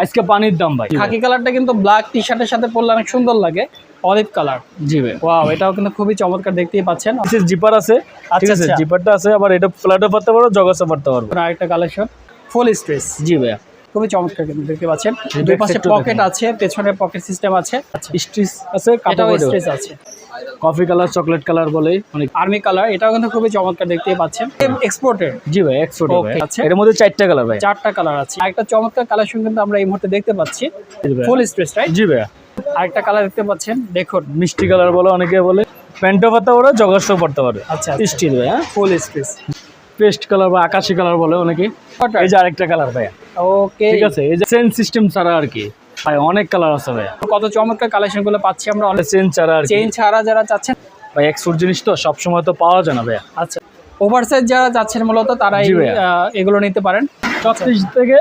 আজকে পানির দাম ভাই। খাকি কালারটা কিন্তু ব্ল্যাক টি শার্টের সাথে পরলে অনেক সুন্দর লাগে। অলিভ কালার জি ভাই। ওয়াও এটাও কিন্তু খুবই চমৎকার দেখতেই পাচ্ছেন। জিপার আছে। ঠিক আচ্ছা, আছে আচ্ছা। জিপারটা আছে আবার এটা ফ্ল্যাটও পারতে পারো জগাসও পড়তে পারব। আরেকটা কালেকশন ফুল স্ট্রেস জি ভাইয়া। খুবই চমৎকার কিন্তু দেখতে পাচ্ছেন। দুই পাশে পকেট আছে পেছনে পকেট সিস্টেম আছে আচ্ছা। আছে কাপড় স্ট্রেস আছে। কফি কালার চকলেট কালার বলে অনেক আর্মি কালার এটাও কিন্তু খুবই চমৎকার দেখতেই পাচ্ছেন। এক্সপোর্টেড জি ভাই একশো Okay, আচ্ছা। এর মধ্যে চারটা কালার ভাই। চারটা কালার আছে। আরেকটা চমৎকার কালেকশন কিন্তু আমরা এই মুহূর্তে দেখতে পাচ্ছি। ফুল স্ট্রেস রাইট জি ভাইয়া আরেকটা কালার দেখতে পাচ্ছেন দেখুন। মিষ্টি কালার বলে অনেকে বলে। প্যান্টও পারতে পারে জগাসও পড়তে পারে আচ্ছা। স্টিল ভাই হ্যাঁ? ফুল স্ট্রেস পেস্ট কালার বা আকাশি কালার বলে অনেকে। এই যে আরেকটা কালার ভাইয়া। ওকে। ঠিক আছে এই যে সেন্স সিস্টেম ছাড়া আর কি। ভাই অনেক কালার আছে ভাইয়া। কত চমৎকার কালেকশনগুলো পাচ্ছি আমরা অনেক। চেন ছাড়া আর কি। চেইন ছাড়া যারা চাচ্ছেন ভাই একশোর জিনিস তো সবসময় তো পাওয়া যায় না ভাইয়া। আচ্ছা ওভার সাইজ যারা চাচ্ছেন মূলত তারা জি এই, ভাইয়া। আহ, এগুলো নিতে পারেন। ছত্রিশ থেকে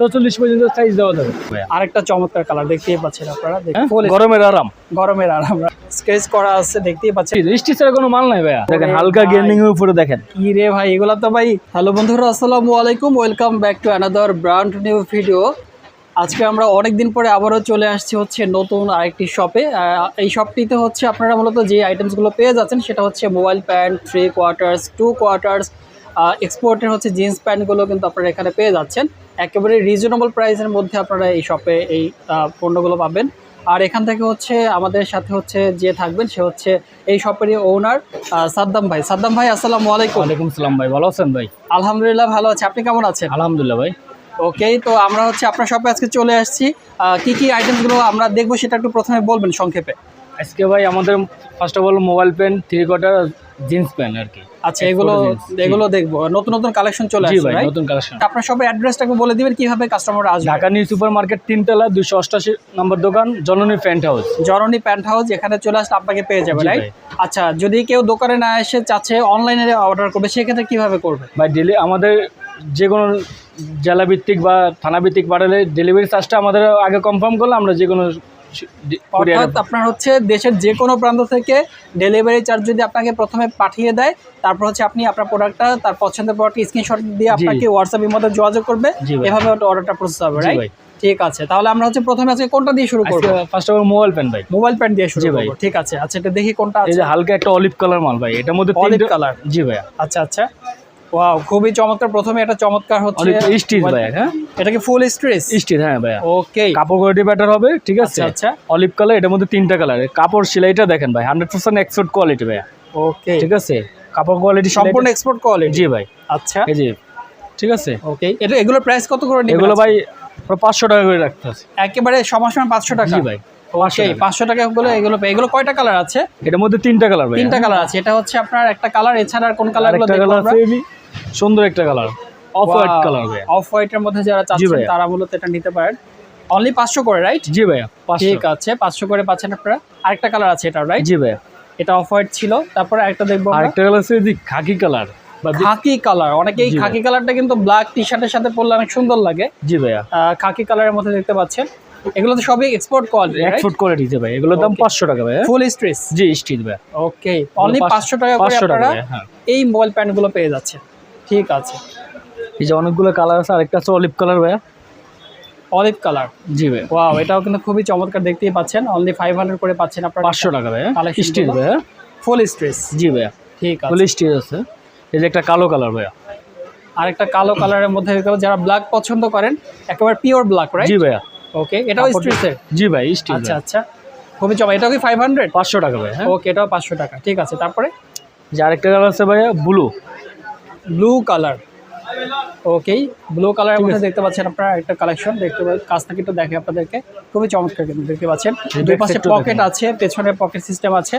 চৌচল্লিশ পর্যন্ত সাইজ দেওয়া যাবে। আরেকটা চমৎকার কালার দেখতেই পাচ্ছেন আপনারা হ্যাঁ? গরমের আরাম। গরমের আর আমরা স্কেচ করা আছে দেখতেই পাচ্ছেন। ছাড়া কোনো মাল নাই ভাইয়া। দেখেন হালকা। গেমিং এর উপরে দেখেন। কি রে ভাই এগুলা তো ভাই। হ্যালো বন্ধুরা আসসালামু আলাইকুম। Welcome back to another brand new video আজকে আমরা অনেক দিন পরে আবারও চলে আসছি হচ্ছে নতুন আরেকটি শপে এই শপটিতে হচ্ছে আপনারা মূলত যে আইটেমসগুলো পেয়ে যাচ্ছেন সেটা হচ্ছে mobile pant three quarters two quarters এক্সপোর্টের হচ্ছে জিন্স প্যান্টগুলো কিন্তু আপনারা এখানে পেয়ে যাচ্ছেন। একেবারে রিজনেবল প্রাইসের মধ্যে আপনারা এই শপে এই পণ্যগুলো পাবেন। আর এখান থেকে হচ্ছে আমাদের সাথে হচ্ছে যে থাকবেন সে হচ্ছে এই শপেরই ওনার সাদ্দাম ভাই। সাদ্দাম ভাই আসসালামু আলাইকুম। ওয়ালাইকুম সালাম ভাই ভালো আছেন ভাই? আলহামদুলিল্লাহ ভালো আছে। আপনি কেমন আছেন? আলহামদুলিল্লাহ ভাই। ওকে তো আমরা হচ্ছে আপনার শপে আজকে চলে আসছি। কি কি আইটেমসগুলো আমরা দেখব সেটা একটু প্রথমে বলবেন সংক্ষেপে। আজকে ভাই আমাদের first of all mobile pant three quarter jeans pant আর কি। আচ্ছা এগুলো। এগুলো দেখব। নতুন নতুন কালেকশন চলে আসছে ভাই নতুন কালেকশন আপনার শপের অ্যাড্রেসটাকে বলে দিবেন কীভাবে কাস্টমার আসবে? ঢাকা নিউ সুপার মার্কেট তিনতলা দুশো অষ্টাশি নম্বর দোকান Janani pant house Janani pant house এখানে চলে আসলে আপনাকে পেয়ে যাবে রাইট আচ্ছা যদি কেউ দোকানে না এসে চাচ্ছে অনলাইনে অর্ডার করবে সেক্ষেত্রে কীভাবে করবে? ভাই ডেলি আমাদের যে কোনো জেলা ভিত্তিক বা থানা ভিত্তিক পাঠালে ডেলিভারি চার্জটা আমাদের আগে কনফার্ম করলে আমরা যে কোনো অর্থাৎ আপনার হচ্ছে দেশের যে কোনো প্রান্ত থেকে ডেলিভারি চার্জ যদি আপনাকে প্রথমে পাঠিয়ে দেয় তারপর হচ্ছে আপনি আপনার প্রোডাক্টটা তার পছন্দের প্রোডাক্ট স্ক্রিনশট দিয়ে আপনাকে হোয়াটসঅ্যাপের মধ্যে যোগাযোগ করবে। ভাই। এভাবে অর্ডারটা প্রসেস হবে রাইট ঠিক আছে তাহলে আমরা হচ্ছে প্রথমে আজকে কোনটা দিয়ে শুরু করব? First of all mobile pant ভাই। মোবাইল প্যান্ট দিয়ে শুরু ভাই। করব ঠিক আছে। আচ্ছা এটা দেখি কোনটা এই যে হালকা একটা অলিভ কালার মাল ভাই এটার মধ্যে অলিভ কালার জি ভাইয়া। আচ্ছা আচ্ছা। ওয়াও খুবই চমৎকার। প্রথমে এটা চমৎকার হচ্ছে স্টিচ ভাই হ্যাঁ? এটা কি ফুল স্ট্রেস স্টিচ হ্যাঁ ভাইয়া। ওকে কাপড় কোয়ালিটি বেটার হবে ঠিক আছে? আচ্ছা। আচ্ছা অলিভ কালার এটার মধ্যে তিনটা কালার কাপড় সেলাইটা দেখেন ভাই হান্ড্রেড পার্সেন্ট এক্সপোর্ট কোয়ালিটি ভাইয়া। ওকে ঠিক আছে? কাপড় কোয়ালিটি সম্পূর্ণ এক্সপোর্ট কোয়ালিটি জি ভাই। আচ্ছা। যে ঠিক আছে? ওকে এটা এগুলোর প্রাইস কত করে নেবেন এগুলো? ভাই পাঁচশো টাকা করে রাখতে আছে। একেবারে সমান সমান পাঁচশো টাকা। জি ভাই পাঁচশো টাকা। গুলো এগুলো এগুলো কয়টা কালার আছে? এটার মধ্যে তিনটা কালার তিনটা কালার আছে। এটা হচ্ছে আপনার একটা কালার এছাড়া আর কোন কালার কালার আছে সুন্দর একটা কালার অফ হোয়াইট কালার ভাই অফ হোয়াইটের মধ্যে যারা চাচ্ছেন তারা মূলত এটা নিতে পারেন। অনলি পাঁচশো করে রাইট জি ভাইয়া ঠিক আছে পাঁচশো করে পাচ্ছেন আপনারা। আরেকটা কালার আছে এটা রাইট জি ভাইয়া। এটা অফ হোয়াইট ছিল। তারপরে আরেকটা দেখব আরেকটা কালার আছে যে খাকি কালার খাকি কালার অনেকেই জি ভাই। খাকি কালারটা কিন্তু ব্ল্যাক টি শার্টের সাথে পরলে অনেক সুন্দর লাগে। জি ভাইয়া। খাকি কালারের মধ্যে দেখতে পাচ্ছেন। এগুলো তো সবই এক্সপোর্ট কোয়ালিটি এক ফুট কোয়ালিটি ভাই এগুলোর দাম Okay. পাঁচশো টাকা ভাই ফুল স্ট্রেস জি স্টিচ ভাই ওকে অনলি পাঁচ- পাঁচশো টাকা করে আপনারা হ্যাঁ। এই মোবাইল প্যান্টগুলো পেয়ে যাচ্ছে ঠিক আছে। এই যে অনেকগুলো কালার আছে আরেকটা আছে অলিভ কালার ভাইয়া। অলিভ কালার জি ভাই ওয়াও এটাও কিন্তু খুবই চমৎকার দেখতেই পাচ্ছেন। অনলি ফাইভ হান্ড্রেড করে পাচ্ছেন আপনার। পাঁচশো টাকা ভাইয়া। স্টিচ ভাইয়া। ফুল স্ট্রেস জি ভাইয়া। ঠিক আছে। ফুল স্টিচ আছে। এই যে একটা কালো কালার ভাইয়া। আরেকটা কালো কালারের মধ্যে যারা ব্ল্যাক পছন্দ করেন একেবারে পিওর ব্ল্যাক রাইট জি ভাইয়া। ওকে এটাও স্ট্রেসের জি ভাই স্টিচ আচ্ছা আচ্ছা। খুবই চমৎকার। এটাও কি ফাইভ হান্ড্রেড পাঁচশো টাকা ভাই হ্যাঁ। ওকে এটাও পাঁচশো টাকা। ঠিক আছে তারপরে? যে আরেকটা কালার আছে ভাইয়া blue blue colour. Okay blue কালারের মধ্যে দেখতে পাচ্ছেন আপনারা একটা কালেকশন। দেখতে পাচ্ছেন কাছ থেকে একটু দেখে আপনাদেরকে। খুবই চমৎকার কিন্তু দেখতে পাচ্ছেন। দুই পাশে পকেট আছে পেছনে পকেট সিস্টেম আছে।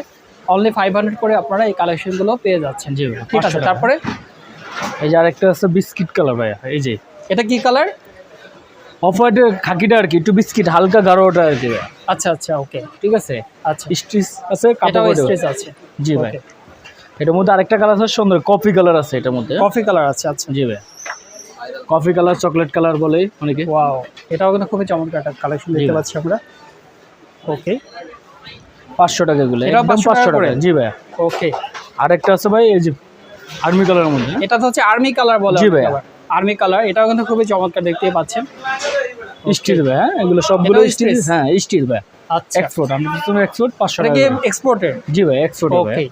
অনলি ফাইভ হান্ড্রেড করে আপনারা এই কালেকশনগুলো পেয়ে যাচ্ছেন। জি ঠিক আছে তারপরে? এই যে আরেকটা আছে বিস্কিট কালার ভাইয়া এই যে। এটা কি কালার? অফ হোয়াইটের খাকিটা আর কি একটু বিস্কিট হালকা গাঢ়টা আর কি। আচ্ছা আচ্ছা ওকে ঠিক আছে। আচ্ছা। স্টিচ আছে কাপড় আছে। জি ভাই। এটার মধ্যে আরেকটা কালার আছে সুন্দর কফি কালার আছে এটার মধ্যে। কফি কালার আছে আচ্ছা। জি ভাই। কফি কালার চকলেট কালার বলে অনেকে। ওয়াও এটাও কিন্তু খুবই চমৎকার একটা কালেকশন দেখতে পাচ্ছি আমরা। ওকে পাঁচশো টাকা গুলো একদম 500 পাঁচশো টাকা। জি ভাই। ওকে আরেকটা আছে ভাই এই যে আর্মি কালারের মধ্যে। এটা তো হচ্ছে আর্মি কালার বলে জি ভাই। আর্মি কালার এটাও কিন্তু খুবই চমৎকার দেখতে পাচ্ছেন। স্টিল ভাই হ্যাঁ? এগুলো সবগুলো স্টিল হ্যাঁ স্টিল ভাই। আচ্ছা। এক্সপোর্ট আমরা প্রথমে এক্সপোর্ট পাঁচশো টাকা এক্সপোর্টেড জি ভাই এক্সপোর্ট ওকে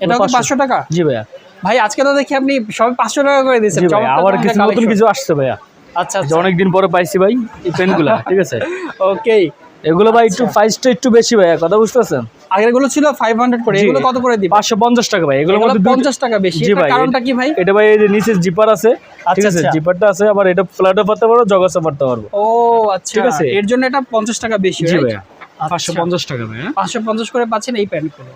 এটা কি 500 পাঁচশো টাকা? জি ভাইয়া। ভাই আজকে তো দেখি আপনি সবাই পাঁচশো টাকা করে দিয়েছেন। আবার কিছু নতুন কিছু আসছে ভাইয়া। আচ্ছা যে অনেকদিন পরে পাইছি ভাই এই পেনগুলা ঠিক আছে? ওকে। এগুলো ভাই একটু প্রাইসটা একটু বেশি ভাইয়া কথা বুঝতেছেন? আগেরগুলো ছিল ফাইভ হান্ড্রেড করে এগুলো কত করে দিবেন টাকা ভাই এগুলোর মধ্যে টাকা বেশি জি ভাই, কারণটা কি ভাই? এটা ভাই এই যে নিচে জিপার আছে ঠিক আচ্ছা, আছে? আচ্ছা। জিপারটা আছে আবার এটা ফ্ল্যাটও পারতে পারব পারতে পারব। ও আচ্ছা। ঠিক আছে। এর জন্য এটা পঞ্চাশ টাকা বেশি জি পাঁচশো আচ্ছা। পঞ্চাশ টাকা ভাই হ্যাঁ? পাঁচশো পঞ্চাশ করে পাচ্ছেন এই প্যান্টগুলো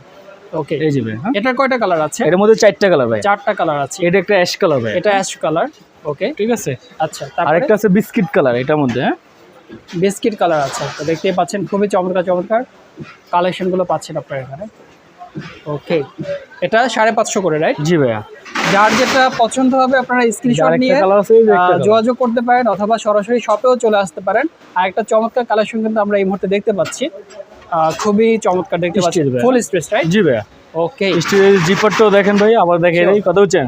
ওকে এই যে ভাই হ্যাঁ? কয়টা কালার আছে? এটার মধ্যে চারটা কালার ভাই। চারটা কালার আছে। এটা একটা অ্যাশ কালার ভাই। এটা অ্যাশ কালার ওকে ঠিক আছে। আচ্ছা আরেকটা আছে বিস্কিট কালার এটার মধ্যে হ্যাঁ? বিস্কিট কালার আছে। তো দেখতেই পাচ্ছেন খুবই চমৎকার চমৎকার কালেকশনগুলো পাচ্ছেন আপনার এখানে। ওকে এটা সাড়ে পাঁচশো করে রাইট জি ভাইয়া। যার যেটা পছন্দ হবে আপনারা স্ক্রিনশট নিয়ে। যোগাযোগ করতে পারেন অথবা সরাসরি শপেও চলে আসতে পারেন। আর একটা চমৎকার কালেকশন কিন্তু আমরা এই মুহূর্তে দেখতে পাচ্ছি। খুবই চমৎকার দেখতে পাচ্ছি ফুল স্ট্রেস রাইট জি ভাইয়া। ওকে স্টিলের জিপারটাও দেখেন ভাই আবার দেখে Sure. এই কথা হচ্ছেন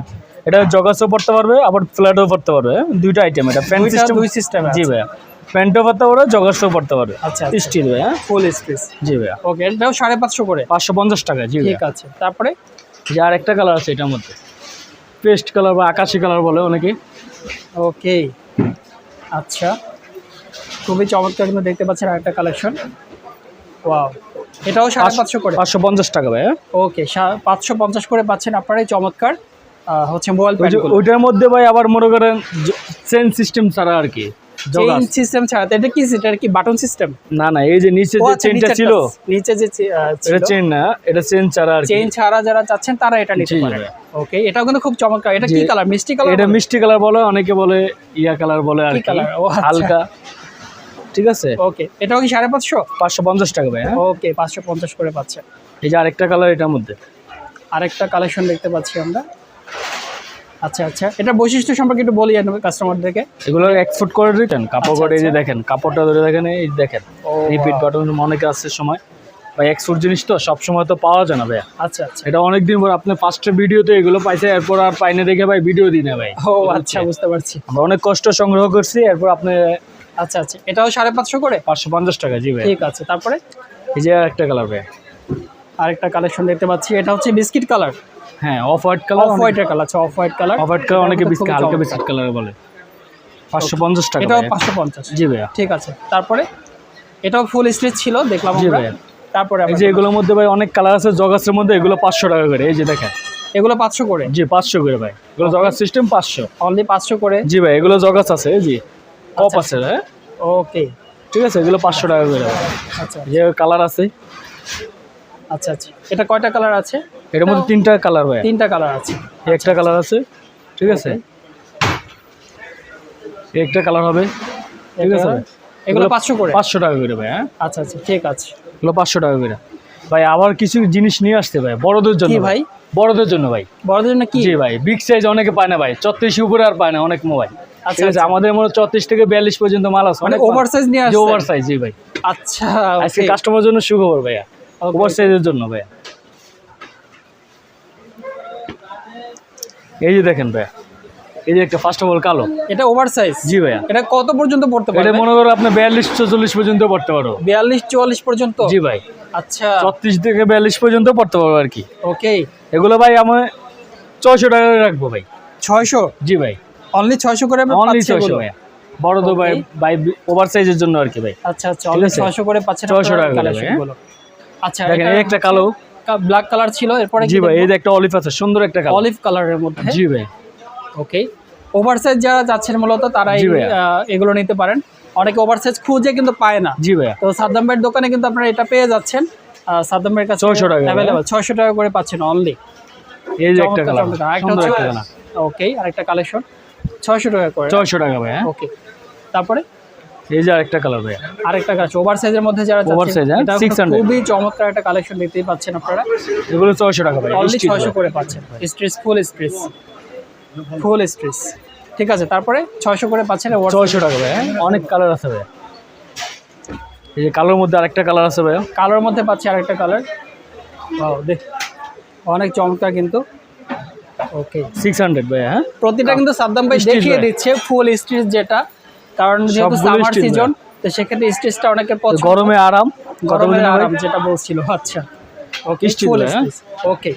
এটা জগাসও পড়তে পারবে আবার ফ্ল্যাটও পড়তে পারবে হ্যাঁ? দুইটা আইটেম এটা দুইটা সিস্টেম দুই সিস্টেম জি ভাইয়া। প্যান্টও পড়তে পারবে জগাসও পড়তে পারবে। আচ্ছা স্টিল ভাই হ্যাঁ ফুল স্ট্রেস জি ভাইয়া। ওকে এটাও সাড়ে পাঁচশো করে। পাঁচশো পঞ্চাশ টাকা জি ঠিক ভাইয়া আছে। তারপরে? যে আর একটা কালার আছে এটার মধ্যে। পেস্ট কালার বা আকাশি কালার বলে অনেকে। ওকে আচ্ছা। খুবই চমৎকার কিন্তু দেখতে পাচ্ছেন আরেকটা কালেকশন ওয়াও এটাও সাড়ে পাঁচশো করে। পাঁচশো পঞ্চাশ টাকা ভাই হ্যাঁ? ওকে পাঁচশো পঞ্চাশ করে পাচ্ছেন আপনারাই চমৎকার হচ্ছে মোবাইল ওইটার মধ্যে ভাই আবার মনে করেন চেন সিস্টেম ছাড়া আর কি চেইন সিস্টেম ছাড়া এটা কি বাটন সিস্টেম না না এই যে নিচে যে চেনটা ছিল নিচে যে এটা না এটা চেন ছাড়া আর কি। চেইন ছাড়া যারা চাচ্ছেন তারা এটা নিতে জি, পারে ওকে এটাও কিন্তু খুব চমৎকার। এটা কি কালার মিষ্টি কালার এটা মিষ্টি কালার বলে অনেকে বলে ইয়া কালার বলে আর কি আচ্ছা। হালকা। ঠিক আছে? ওকে এটাও কি সাড়ে পাঁচশো? পাঁচশো পঞ্চাশ টাকা ভাই হ্যাঁ। ওকে পাঁচশো পঞ্চাশ করে পাচ্ছেন এই যে আরেকটা কালার এটার মধ্যে। আরেকটা কালেকশন দেখতে পাচ্ছি আমরা। আচ্ছা আচ্ছা। এটা বৈশিষ্ট্য সম্পর্কে একটু বলি কাস্টমারদেরকে এগুলো এক্সপোর্ট করে দিতেন কাপড় আচ্ছা, করে এই যে আচ্ছা। দেখেন কাপড়টা ধরে দেখেন এই দেখেন। রিপিট বাটন অনেকে আসছে সময়। ভাই এক্সপোর্ট জিনিস তো সব সময় তো পাওয়া যায় না ভাই আচ্ছা আচ্ছা। এটা অনেক দিন পর আপনি ফার্স্টে ভিডিওতে এগুলো পাইছে এরপর আর পাইনে দেখে ভাই ভিডিও দিই না ভাই। ও আচ্ছা বুঝতে পারছি। আমরা অনেক কষ্ট সংগ্রহ করছি এরপর আপনি আচ্ছা আচ্ছা। এটাও সাড়ে পাঁচশো করে? পাঁচশো পঞ্চাশ টাকা জি ভাই। ঠিক আছে তারপরে? এই যে একটা কালার ভাই। আরেকটা কালেকশন দেখতে পাচ্ছি এটা হচ্ছে বিস্কিট কালার হ্যাঁ অফ হোয়াইট কালার অফ হোয়াইটের কালার আচ্ছা off white colour off white colour অনেকে বিস্কিট হালকা বিস্কিট কালার বলে। পাঁচশো পঞ্চাশ টাকা এটাও পাঁচশো পঞ্চাশ। জি ভাইয়া। ঠিক আছে তারপরে? এটাও ফুল স্ট্রিচ ছিল দেখলাম জি ভাইয়া। তারপরে এই যে এগুলোর মধ্যে ভাই অনেক কালার আছে জগাসের মধ্যে এগুলো পাঁচশো টাকা করে এই যে দেখেন। এগুলো পাঁচশো করে? জি পাঁচশো করে ভাই। এগুলো জগাস সিস্টেম পাঁচশো। অনলি পাঁচশো করে? জি ভাই এগুলো জগাস আছে জি। কপ আচ্ছা। আছে হ্যাঁ? ওকে। ঠিক আছে এগুলো পাঁচশো টাকা করে। আচ্ছা। যে কালার আছে। আচ্ছা আচ্ছা। এটা কয়টা কালার আছে? এটার মধ্যে তিনটা কালার হয়। তিনটা কালার আছে। একটা কালার আছে ঠিক আছে? একটা কালার হবে ঠিক আছে? এগুলো পাঁচশো করে? পাঁচশো টাকা করে ভাই হ্যাঁ? আচ্ছা আচ্ছা ঠিক আছে। এগুলো পাঁচশো টাকা করে। ভাই আবার কিছু জিনিস নিয়ে আসতে ভাই বড়দের জন্য কি ভাই? বড়দের জন্য ভাই। বড়দের জন্য কি? জি ভাই বিগ সাইজ অনেকে পায় না ভাই ছত্রিশ উপরে আর পায় না অনেক মোবাইল। আচ্ছা, ঠিক আছে আচ্ছা। আমাদের মনে ছত্রিশ থেকে বিয়াল্লিশ পর্যন্ত মাল আছে। মানে ওভার সাইজ নিয়ে আসছে ওভার সাইজ জি ভাই। আচ্ছা আজকে okay. কাস্টমার জন্য সুখবর ভাইয়া। ওভার সাইজের জন্য ভাইয়া। এই যে দেখেন ভাইয়া এই যে একটা ফার্স্ট অফ অল কালো। এটা ওভার সাইজ জি ভাইয়া। এটা কত পর্যন্ত পড়তে এটা মনে করো আপনি বিয়াল্লিশ চল্লিশ পর্যন্ত পড়তে পারো। বিয়াল্লিশ চুয়াল্লিশ পর্যন্ত? জি ভাই। আচ্ছা। ছত্রিশ থেকে বিয়াল্লিশ পর্যন্ত পড়তে পারব আর কি। ওকে এগুলো ভাই আমি ছয়শো টাকা রাখব ভাই। ছয়শো? জি ভাই। অনলি ছয়শো করে আমরা অনলি পাচ্ছি ছয়শো বড় তো ভাই ভাই ওভার সাইজের জন্য আর কি ভাই। আচ্ছা আচ্ছা অনলি আছে? ছয়শো করে পাচ্ছেন 600 টাকা করে? আচ্ছা দেখেন এই একটা কালো। ব্ল্যাক কালার ছিল এরপরে জি ভাই এই যে একটা অলিভ আছে সুন্দর একটা কালো। অলিভ কালারের মধ্যে। জি ভাই। ওকে ওভার সাইজ যারা যাচ্ছেন মূলত তারা এগুলো নিতে পারেন। অনেকে ওভার সাইজ খুঁজে কিন্তু পায় না। জি ভাইয়া। তো সাদ্দাম ভাইয়ের দোকানে কিন্তু আপনারা এটা পেয়ে যাচ্ছেন। সাদ্দাম ভাইয়ের কাছে 600 টাকা, অ্যাভেলেবল ছয়শো টাকা করে পাচ্ছেন অনলি এই যে একটা কালার একটা কালার ওকে আরেকটা কালেকশন ছয়শো টাকা করে। ছয়শো টাকা ভাই হ্যাঁ ওকে তারপরে? এই যে আরেকটা কালার ভাই আরেকটা কাজ ওভার সাইজের মধ্যে যারা যাচ্ছেন, size, হ্যাঁ? এটাও 600 খুবই চমৎকার একটা কালেকশন দেখতেই পাচ্ছেন আপনারা। এগুলো ছয়শো টাকা ভাই অনলি Steel ছয়শো ভাই। করে পাচ্ছেন। Stretch full stretch full stretch ঠিক আছে তারপরে ছয়শো করে পাচ্ছেন over- ছয়শো টাকা ভাই হ্যাঁ? অনেক কালার আছে ভাই এই যে কালোর মধ্যে আরেকটা কালার আছে ভাই কালোর মধ্যে পাচ্ছি আরেকটা কালার ও দেখ অনেক চমৎকার কিন্তু। ওকে সিক্স হান্ড্রেড ভাই হ্যাঁ? প্রতিটা কিন্তু সাদ্দাম ভাই দেখিয়ে দিচ্ছে ফুল স্ট্রিচ যেটা। কারণ যেহেতু সামার সিজন তো সেক্ষেত্রে স্ট্রেসটা অনেকের পছন্দ গরমে আরাম ভাই? আরাম যেটা বলছিল আচ্ছা। ওকে ফুল? ওকে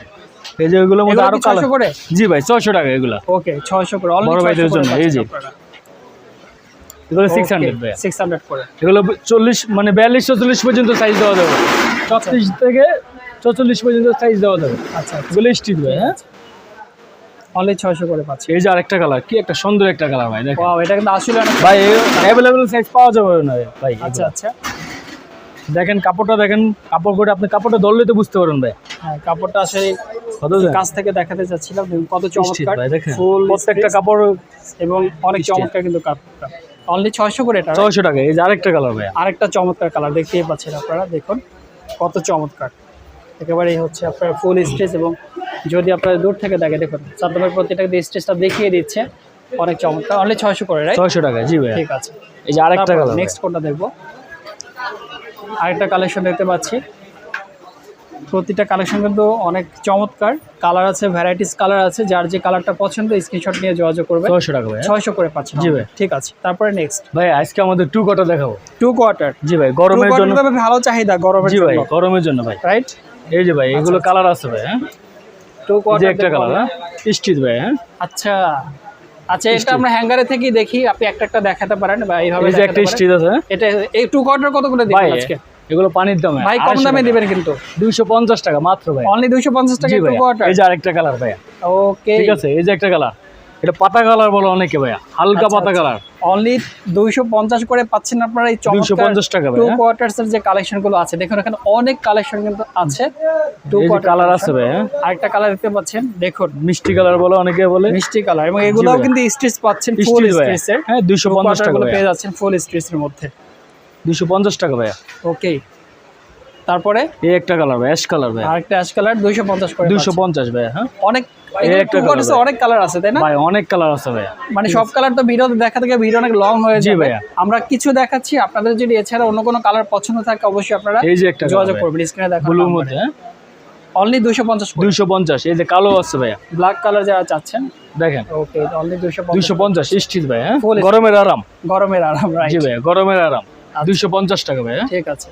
এই যে ওইগুলোর মধ্যে আরও কালার করে? জি ভাই ছয়শো টাকা এগুলো। ওকে 600 করে। অনলি বড় 600 ভাইদের জন্য, এই যে। এগুলো সিক্স হান্ড্রেড ভাই 600 করে। এগুলো চল্লিশ মানে বিয়াল্লিশ চল্লিশ পর্যন্ত সাইজ দেওয়া যাবে। ছত্রিশ থেকে চল্লিশ পর্যন্ত সাইজ দেওয়া যাবে। আচ্ছা এগুলো স্টিচ ভাই হ্যাঁ? অনলি 600 করে পাচ্ছি। এই যে আরেকটা কালার কি একটা সুন্দর একটা কালার ভাই দেখেন। ওয়াও এটা কিন্তু আসলে অনেক ভাই অ্যাভেলেবেল সাইজ পাওয়া যাবে না ভাই আচ্ছা আচ্ছা। দেখেন কাপড়টা দেখেন কাপড় করে আপনি কাপড়টা ধরলে তো বুঝতে পারবেন ভাই। হ্যাঁ কাপড়টা আসলে কত? কাছ থেকে দেখাতে চাচ্ছিলাম কত চমৎকার। ফুল প্রত্যেকটা কাপড় এবং অনেক চমৎকার কিন্তু কাপড়টা। অনলি 600 করে এটা right? ছয়শো টাকা এই যে আরেকটা কালার ভাই। আরেকটা চমৎকার কালার দেখতেই পাচ্ছেন আপনারা দেখুন কত চমৎকার। একেবারে হচ্ছে আপনার ফুল স্টেজ এবং যদি আপনারা দূর থেকে দেখে দেখুন। সাদ্দামের প্রতিটা স্টেজটা দেখিয়ে দিচ্ছে। অনেক চমৎকার। অনলি ছয়শো করে রাইট ছয়শো টাকা জি ভাই ঠিক আছে। এই যে আরেকটা কালার নেক্সট কোনটা দেখব? আরেকটা কালেকশন দেখতে পাচ্ছি। প্রতিটা কালেকশন কিন্তু অনেক চমৎকার। কালার আছে ভ্যারাইটিস কালার আছে। যার যে কালারটা পছন্দ স্ক্রিনশট নিয়ে যোগাযোগ করবে। ছয়শো টাকা ভাই? ছয়শো করে পাচ্ছেন জি ভাই। ঠিক আছে। তারপরে নেক্সট ভাই আজকে আমাদের টু কটা দেখাবো। টু কোয়ার্টার জি ভাই গরমের জন্য ভালো চাহিদা গরমের জি ভাই জন্য। গরমের জন্য ভাই। রাইট এই যে ভাই এগুলো কালার আছে ভাই হ্যাঁ যে কোয়ার্টার একটা কালার হ্যাঁ? স্টিচ ভাই হ্যাঁ? আচ্ছা। আচ্ছা এটা আমরা হ্যাঙ্গারে থেকেই দেখি আপনি একটা একটা দেখাতে পারেন বা এইভাবে এই যে একটা। স্টিচ আছে হ্যাঁ? এটা এই টু কোয়ার্টার কত করে ভাই দিবেন আজকে? এগুলো পানির দামে ভাই কম দামে দিবেন কিন্তু। দুইশো পঞ্চাশ টাকা মাত্র ভাই। অনলি দুইশো পঞ্চাশ টাকা টু কোয়ার্টার এই যে আরেকটা কালার ভাই। ওকে ঠিক আছে এই যে একটা কালার এটা পাতা কালার বলো অনেকে ভাইয়া হালকা আচ্ছা, পাতা আচ্ছা। কালার অনলি দুইশো পঞ্চাশ করে পাচ্ছেন আপনারা এই টাকা ভাই টু? এর যে কালেকশনগুলো আছে। দেখুন এখানে অনেক কালেকশন কিন্তু আছে। টু যে কালার আছে ভাই? আরেকটা কালার দেখতে পাচ্ছেন। দেখুন। মিষ্টি কালার বলে অনেকে বলে। মিষ্টি কালার এবং এগুলোও কিন্তু স্টিচ পাচ্ছেন ফুল স্টিচ হ্যাঁ দুইশো পঞ্চাশ টাকা গুলো পেয়ে যাচ্ছেন ফুল স্ট্রিচের মধ্যে। দুইশো পঞ্চাশ টাকা ভাইয়া। ওকে তারপরে? এই একটা কালার ভাই অ্যাশ কালার ভাই। আরেকটা অ্যাশ কালার দুইশো পঞ্চাশ করে দুইশো পাচ্ছেন। পঞ্চাশ ভাই হ্যাঁ? অনেক ভাই। অনেক কালার আছে তাই না? ভাই অনেক কালার আছে ভাইয়া মানে সব কালার তো ভিডিওতে দেখা থেকে ভিডিও অনেক লং হয়ে জি যাবে। ভাইয়া। আমরা কিছু দেখাচ্ছি আপনাদের যদি এছাড়া অন্য কোনো কালার পছন্দ থাকে অবশ্যই আপনারা এই যে একটা যোগাযোগ করবেন স্ক্রিনে দেখা ব্লুর মধ্যে অনলি দুইশো পঞ্চাশ দুইশো পঞ্চাশ এই যে কালো আছে ভাইয়া। ব্ল্যাক কালার যারা চাচ্ছেন দেখেন। ওকে অনলি দুইশো দুইশো পঞ্চাশ স্টিচ ভাই হ্যাঁ? গরমের আরাম। গরমের আরাম জি রাইট ভাইয়া গরমের আরাম। দুইশো পঞ্চাশ টাকা ভাই হ্যাঁ? ঠিক আছে।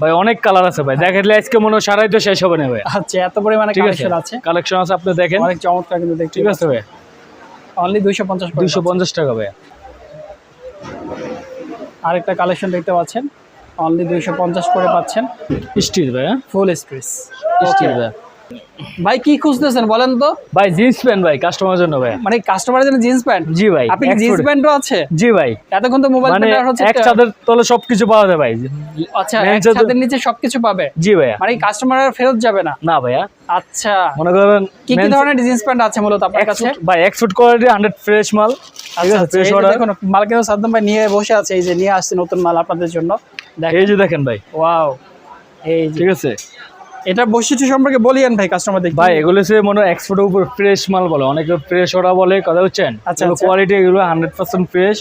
ভাই অনেক কালার আছে ভাই। দেখেন আজকে মনে হয় সারাই তো শেষ হবে না ভাই। আচ্ছা এত পরিমাণে কালেকশন আছে। কালেকশন আছে আপনি দেখেন। অনেক চমৎকার কিন্তু দেখতে ঠিক আছে ভাই। অনলি দুইশো পঞ্চাশ দুইশো পঞ্চাশ টাকা ভাই। আরেকটা কালেকশন দেখতে পাচ্ছেন। অনলি দুইশো পঞ্চাশ করে পাচ্ছেন। স্টিল ভাই ফুল স্ট্রিচ স্টিল ভাই। ভাই কি খুঁজতেছেন বলেন তো? ভাই জিন্স প্যান্ট ভাই কাস্টমারের জন্য ভাই। মানে কাস্টমারের জন্য জিন্স প্যান্ট জি ভাই আপনি জিন্স প্যান্টও আছে? জি ভাই। এতক্ষণ তো মোবাইল মানে এক চাঁদের তলে সবকিছু পাওয়া যায় ভাই। আচ্ছা এক চাদর- ছাদের নিচে সবকিছু পাবে? জি ভাই মানে কাস্টমার আর ফেরত যাবে না? না ভাইয়া। আচ্ছা। মনে করেন কি কি ধরনের জিন্স প্যান্ট আছে মূলত আপনার কাছে? ভাই এক ফুট কোয়ালিটি হান্ড্রেড ফ্রেশ মাল। ঠিক আচ্ছা আচ্ছা, ফ্রেশ অর্ডার দেখুন মাল কিন্তু সাদ্দাম ভাই নিয়ে বসে আছে এই যে নিয়ে আসছে নতুন মাল আপনাদের জন্য। দেখেন। এই যে দেখেন ভাই। ওয়াও এই যে। ঠিক আছে। এটা বৈশিষ্ট্য সম্পর্কে বলিয়েন ভাই কাস্টমার দেখি ভাই এগুলো সে মনে হয় এক্সপোর্টের উপর ফ্রেশ মাল বলে। অনেকে ফ্রেশ ওরা বলে কথা হচ্ছেন আচ্ছা। কোয়ালিটি এগুলো হান্ড্রেড পার্সেন্ট ফ্রেশ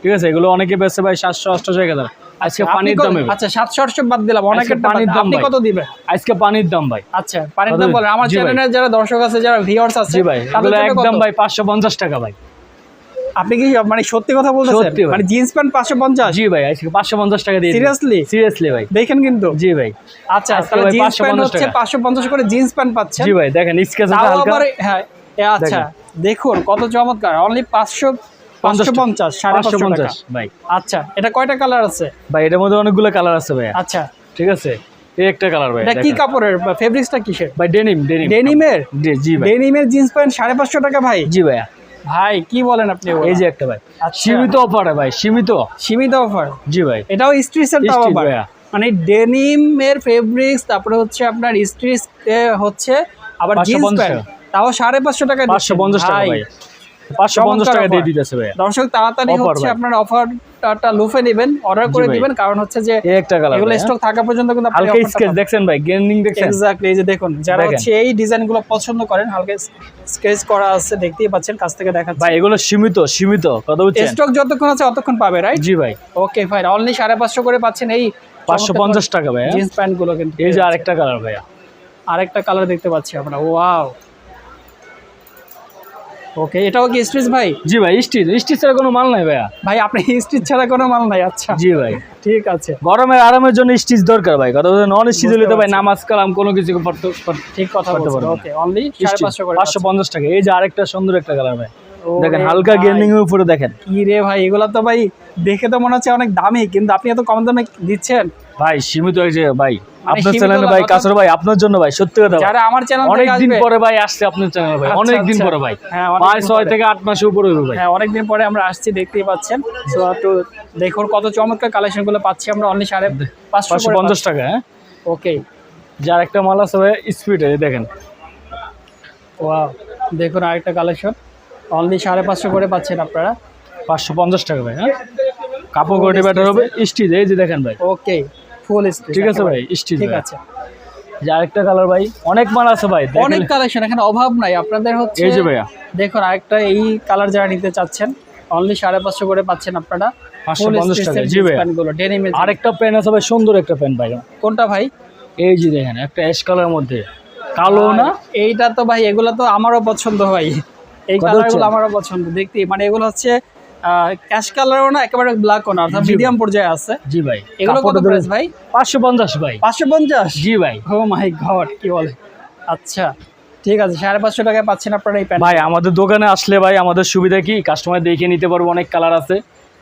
ঠিক আছে? এগুলো অনেকে বেচে ভাই সাতশো আটশো এক হাজার আজকে পানির দাম আচ্ছা সাতশো আটশো বাদ দিলাম অনেকে পানির দাম আপনি কত দিবেন? আজকে পানির দাম ভাই। আচ্ছা পানির দাম? বলেন। আমার চ্যানেলের যারা দর্শক আছে যারা ভিউয়ার্স আছে জি ভাই একদম ভাই পাঁচশো পঞ্চাশ টাকা ভাই। আপনি কি মানে সত্যি কথা বলতেছেন? মানে জিন্স প্যান্ট পাঁচশো পঞ্চাশ? জি ভাই আজকে পাঁচশো পঞ্চাশ টাকা দিয়ে সিরিয়াসলি সিরিয়াসলি ভাই। দেখেন কিন্তু। জি ভাই। আচ্ছা তাহলে জিন্স প্যান্ট হচ্ছে টাকা। পাঁচশো পঞ্চাশ করে জিন্স প্যান্ট পাচ্ছেন। জি ভাই দেখেন স্কেচ হালকা। হ্যাঁ আচ্ছা। দেখুন। কত চমৎকার। অনলি পাঁচশো পাঁচশো পঞ্চাশ সাড়ে পাঁচশো পাঁচশো টাকা। পঞ্চাশ ভাই। আচ্ছা এটা কয়টা কালার আছে? ভাই এটার মধ্যে অনেকগুলো কালার আছে ভাই আচ্ছা। ঠিক আছে? একটা কালার ভাই এটা কি কাপড়ের? ফেব্রিক্সটা কিসের? ভাই ডেনিম ডেনিম ডেনিমের জি ভাই। ডেনিমের জিন্স প্যান্ট সাড়ে পাঁচশো টাকা ভাই। জি ভাইয়া। ভাই কি বলেন আপনি এই যে একটা ভাই। আচ্ছা। সীমিত অফার ভাই সীমিত। সীমিত অফার জি ভাই। এটাও স্ট্রিচের তাও ভাইয়া। মানে ডেনিমের ফেব্রিক্স তারপরে হচ্ছে আপনার স্ট্রিস হচ্ছে আবার জিন্স প্যান্ট তাও সাড়ে পাঁচশো টাকা পাঁচশো পঞ্চাশ টাকা ভাই পাঁচশো পঞ্চাশ টাকা দিয়ে দিতেছে ভাই দর্শক তাড়াতাড়ি হচ্ছে আপনার আপনার অফারটা লুফে নেবেন অর্ডার করে দিবেন কারণ হচ্ছে যে একটা কালার এগুলো স্টক থাকা পর্যন্ত কিন্তু হালকা স্কেচ দেখছেন ভাই গেমিং দেখছেন। এক্স্যাক্টলি এই যে দেখুন যারা হচ্ছে এই ডিজাইনগুলো পছন্দ করেন হালকা স্কেচ করা আছে দেখতেই পাচ্ছেন কাছ থেকে দেখাচ্ছি। ভাই এগুলো সীমিত সীমিত কথা বুঝছেন স্টক যতক্ষণ আছে ততক্ষণ পাবে রাইট জি ভাই। ওকে ফাইন অনলি সাড়ে পাঁচশো করে পাচ্ছেন এই পাঁচশো পঞ্চাশ টাকা ভাই জিন্স প্যান্টগুলো কিন্তু। এই যে আরেকটা কালার ভাইয়া। আরেকটা কালার দেখতে পাচ্ছি আমরা ওয়াও ওকে এটাও কি স্টিচ ভাই? জি ভাই স্টিচ। স্টিচ ছাড়া কোনো মাল নাই ভাইয়া। ভাই আপনি স্টিচ ছাড়া কোনো মাল নাই আচ্ছা। জি ভাই। ঠিক আছে। গরমের আরামের জন্য স্টিচ দরকার ভাই। কথা নন স্টিচ হলে তো ভাই নামাজ কালাম কোনো কিছু করতে- ঠিক কথা বলছেন। পারব ওকে অনলি সাড়ে পাঁচশো করে পাঁচশো পঞ্চাশ টাকা। এই যে আরেকটা সুন্দর একটা কালার ভাই। দেখেন হালকা গেমিং এর উপরে দেখেন। কি রে ভাই এগুলা তো ভাই দেখে তো মনে হচ্ছে অনেক দামি কিন্তু আপনি এত কম দামে দিচ্ছেন? ভাই সীমিত হয়েছে ভাই আপনার মানে চ্যানেলে ভাই কাসর ভাই আপনার জন্য ভাই সত্যি কথা যারা আমার চ্যানেল অনেক দিন পরে ভাই আসছে আপনার চ্যানেলে ভাই আচ্ছা, অনেক দিন আচ্ছা। পরে ভাই। হ্যাঁ, অনেক প্রায় দিন ছয় থেকে আট মাসের উপরে হইবে ভাই। হ্যাঁ অনেকদিন পরে আমরা আসছি দেখতেই পাচ্ছেন। তো একটু দেখুন কত চমৎকার কালেকশনগুলো পাচ্ছি আমরা অনলি সাড়ে পাঁচশো পাঁচশো পঞ্চাশ টাকা হ্যাঁ? ওকে যার একটা মাল আছে ভাই স্পিড দেখেন। ওয়াও দেখুন আরেকটা কালেকশন অনলি সাড়ে পাঁচশো করে পাচ্ছেন আপনারা। পাঁচশো পঞ্চাশ টাকা ভাই হ্যাঁ? কাপড় কোয়ালিটি ব্যাটার হবে স্টিচ এই যে দেখেন ভাই। ওকে ফুল ঠিক আছে ভাই স্টিচ ঠিক আছে। যে আরেকটা কালার ভাই অনেক মাল আছে ভাই অনেক কালেকশন এখানে অভাব নাই। আপনাদের হচ্ছে এই যে ভাইয়া। দেখুন আরেকটা এই কালার যারা নিতে চাচ্ছেন অনলি সাড়ে পাঁচশো করে পাচ্ছেন আপনারা। 550 টাকা, গুলো আরেকটা প্যান্ট আছে ভাই সুন্দর একটা প্যান্ট ভাই। কোনটা ভাই? এই যে দেখেন একটা অ্যাশ কালার মধ্যে। কালো না? এইটা তো ভাই এগুলো তো আমারও পছন্দ ভাই। এই কালারগুলো আমারও পছন্দ দেখতে মানে এগুলো হচ্ছে ক্যাশ কালারও না একেবারে ব্ল্যাকও না অর্থাৎ মিডিয়াম পর্যায়ে আছে। জি ভাই। এগুলো কত প্রাইস ভাই? পাঁচশো পঞ্চাশ ভাই। পাঁচশো পঞ্চাশ? জি ভাই। ও মাই গড কি বলে? আচ্ছা ঠিক আছে সাড়ে পাঁচশো টাকায় পাচ্ছেন আপনারা এই প্যান্ট ভাই আমাদের দোকানে আসলে ভাই আমাদের সুবিধা কি? কাস্টমার দেখে নিতে পারব অনেক কালার আছে।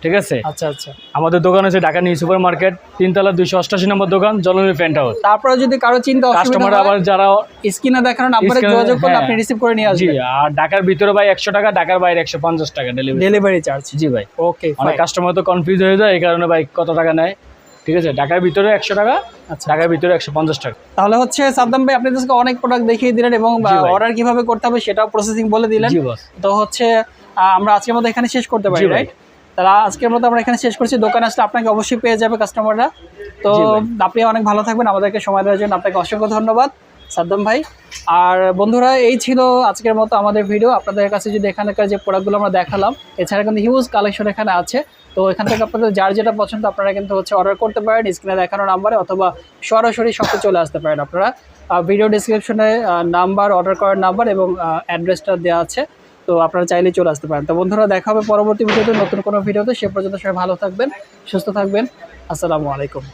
ঠিক আছে? আচ্ছা আচ্ছা। আমাদের দোকান আছে ঢাকা নিউ সুপার মার্কেট তিনতলা দুইশো অষ্টাশি নম্বর দোকান জলমি প্যান্ট হাউস। তারপরে যদি কারও চিন্তা কাস্টমার আবার যারা স্ক্রিনে দেখানো নাম্বারে যোগাযোগ করলে হ্যাঁ। আপনি রিসিভ করে নিয়ে জি আসবেন আর ঢাকার ভিতরে ভাই একশো টাকা ঢাকার বাইরে একশো পঞ্চাশ টাকা ডেলিভারি ডেলিভারি চার্জ জি ভাই। ওকে অনেক কাস্টমার তো কনফিউজ হয়ে যায় এই কারণে ভাই কত টাকা নেয়? ঠিক আছে ঢাকার ভিতরে একশো টাকা আচ্ছা। ঢাকার ভিতরে একশো পঞ্চাশ টাকা। তাহলে হচ্ছে সাদ্দাম ভাই আপনি আজকে অনেক প্রোডাক্ট দেখিয়ে দিলেন এবং অর্ডার কীভাবে করতে হবে সেটাও প্রসেসিং বলে দিলেন। তো হচ্ছে আমরা আজকের মতো এখানে শেষ করতে পারি রাইট তাহলে আজকের মতো আমরা এখানে শেষ করছি। দোকানে আসলে আপনাকে অবশ্যই পেয়ে যাবে কাস্টমাররা তো আপনি অনেক ভালো থাকবেন আমাদেরকে সময় দেওয়ার জন্য আপনাকে অসংখ্য ধন্যবাদ সাদ্দাম ভাই। আর বন্ধুরা এই ছিল আজকের মতো আমাদের ভিডিও আপনাদের কাছে যদি এখানকার যে প্রোডাক্টগুলো আমরা দেখালাম এছাড়া কিন্তু হিউজ কালেকশন এখানে আছে। তো এখান থেকে আপনাদের যার যেটা পছন্দ আপনারা কিন্তু হচ্ছে অর্ডার করতে পারেন স্ক্রিনে দেখানো নাম্বারে অথবা সরাসরি শপে চলে আসতে পারেন আপনারা। ভিডিও ডিসক্রিপশনে নাম্বার অর্ডার করার নাম্বার এবং অ্যাড্রেসটা দেওয়া আছে। তো আপনারা চাইলে চলে আসতে পারেন। তো বন্ধুরা, দেখা হবে পরবর্তী ভিডিওতে। নতুন কোনো ভিডিওতে, সে পর্যন্ত সবাই ভালো থাকবেন, সুস্থ থাকবেন। আসসালামু আলাইকুম।